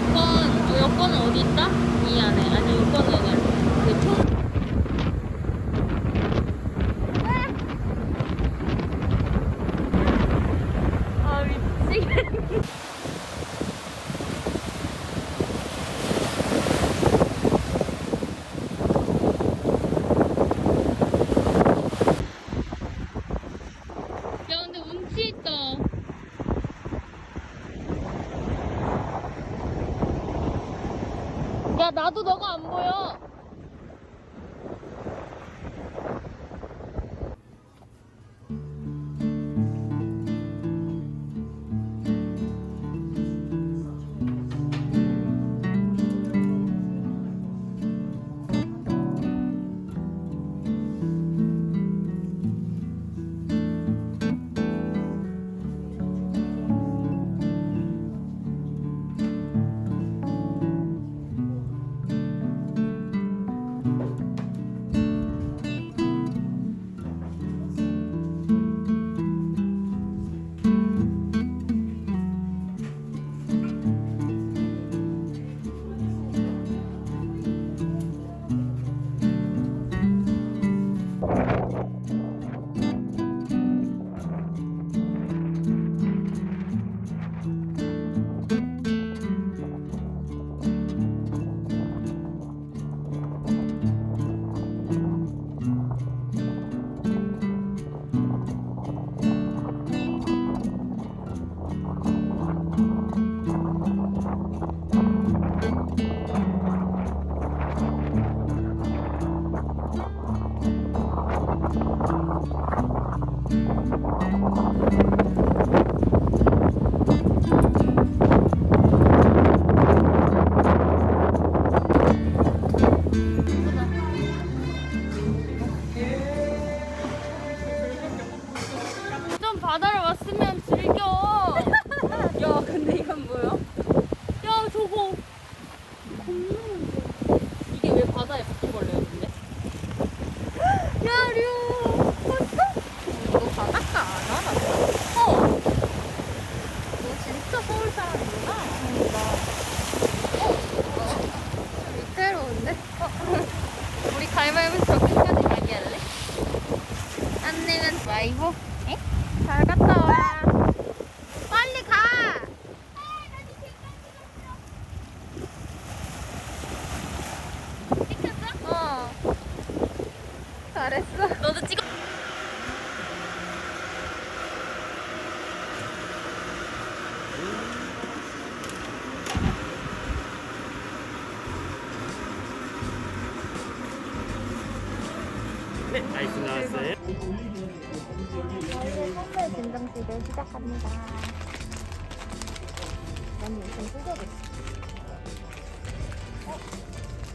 여권, 여권은 어디 있다? 이 안에. 아니, 여권은 그 총. 아, 미치겠네. 너가 안 보여. 좀 바다를 왔으면 즐겨. 야 근데 이건 뭐야? 야 저거 겁나는데. 이게 왜 바다에 바퀴벌레야 근데? 야 류. 너 바닷가 안 하나? 어. 너 진짜 서울 사람이구나. 어? 위태로운데? 어? 우리 가위바위보 저기까지 가기 할래? 안 내면 와이보? 에? 잘 갔다 와. 빨리 가! 찍혔어? 어. 잘했어. 너도 찍어. 네, 아이스 나왔어요. 저희의 선물 된장찌개 시작합니다. 난 우선 뜯어겠어. 어?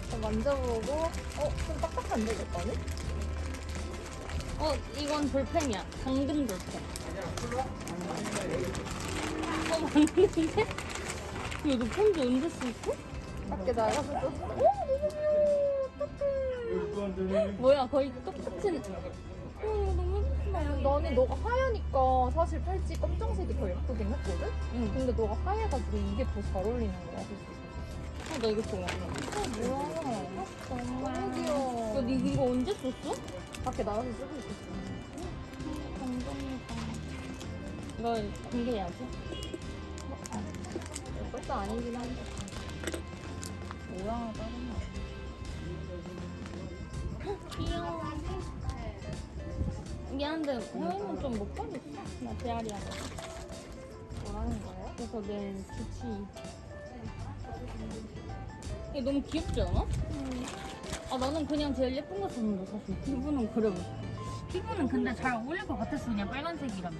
저 만져보고, 어? 좀 딱딱한데, 내 거는? 어 이건 볼펜이야. 당근 볼펜. 어 맞는데? 야, 너 편지 언제 썼어? 밖에 나가서 또, 오! 너무 귀여워! 어떡해. 뭐야 거의 똑같은. 어 너무 예쁘다. 나는 너가 하얘니까 사실 팔찌 검정색이 더 예쁘긴 했거든? 응. 근데 너가 하얘가지고 이게 더 잘 어울리는 거야. 어, 나 이거 좋아. 어, 뭐야. 정말. 너무 귀여워. 야, 니 이거 언제 썼어? 밖에 나가서 쓰고 있었어. 감사합니다. 이거 공개해야지. 벌써 아니긴 한데. 뭐야, 짜증나. 귀여워. 미안한데, 해외는 좀못 가겠어. 나 대아리야. 뭐라는 거예요? 그래서 내일 주치. 이게 너무 귀엽지 않아? 아, 나는 그냥 제일 예쁜 거 샀는데, 사실. 피부는 그래. 피부는 근데 잘 어울릴 것 같았어, 그냥 빨간색이라면.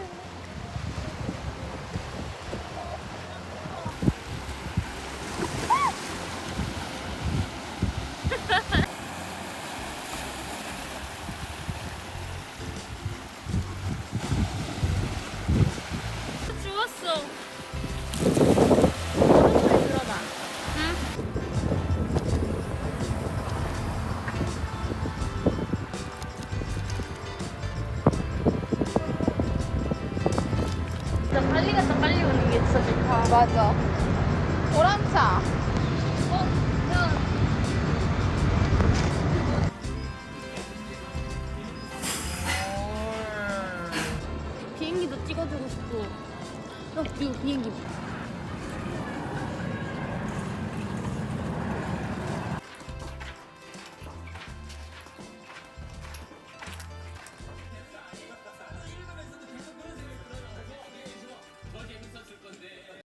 빨리 갔다 빨리 오는 게 진짜 좋다. 맞아. 보람차.